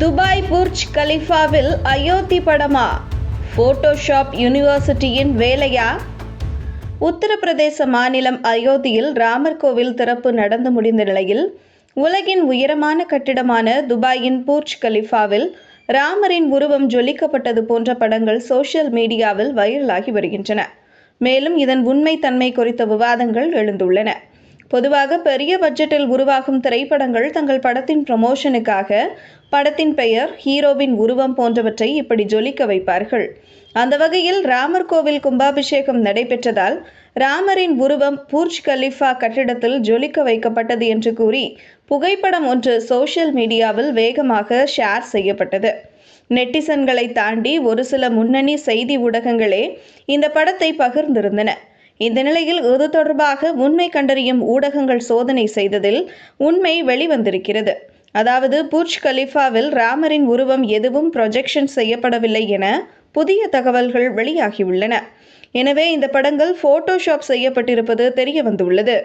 Dubai Burj கலிஃபாவில் Ayodhya படமா? Photoshop யூனிவர்சிட்டியின் வேலையா? உத்தரப்பிரதேச மாநிலம் அயோத்தியில் ராமர் கோவில் திறப்பு நடந்து முடிந்த நிலையில் உலகின் உயரமான கட்டிடமான துபாயின் பூர்ஜ் கலிஃபாவில் ராமரின் உருவம் ஜொலிக்கப்பட்டது போன்ற படங்கள் சோஷியல் மீடியாவில் வைரலாகி வருகின்றன. மேலும் இதன் உண்மை தன்மை குறித்த விவாதங்கள் எழுந்துள்ளன. பொதுவாக பெரிய பட்ஜெட்டில் உருவாகும் திரைப்படங்கள் தங்கள் படத்தின் ப்ரமோஷனுக்காக படத்தின் பெயர் ஹீரோவின் உருவம் போன்றவற்றை இப்படி ஜொலிக்க வைப்பார்கள். அந்த வகையில் ராமர் கோவில் கும்பாபிஷேகம் நடைபெற்றதால் ராமரின் உருவம் பூர்ஜ் கலிஃபா கட்டிடத்தில் ஜொலிக்க வைக்கப்பட்டது என்று கூறி புகைப்படம் ஒன்று சோஷியல் மீடியாவில் வேகமாக ஷேர் செய்யப்பட்டது. நெட்டிசன்களை தாண்டி ஒரு சில முன்னணி செய்தி ஊடகங்களே இந்த படத்தை பகிர்ந்திருந்தன. இந்த நிலையில் இது தொடர்பாக உண்மை கண்டறியும் ஊடகங்கள் சோதனை செய்ததில் உண்மை வெளிவந்திருக்கிறது. அதாவது புர்ஜ் கலிஃபாவில் ராமரின் உருவம் எதுவும் ப்ரொஜெக்ஷன் செய்யப்படவில்லை என புதிய தகவல்கள் வெளியாகியுள்ளன. எனவே இந்த படங்கள் போட்டோஷாப் செய்யப்பட்டிருப்பது தெரிய வந்துள்ளது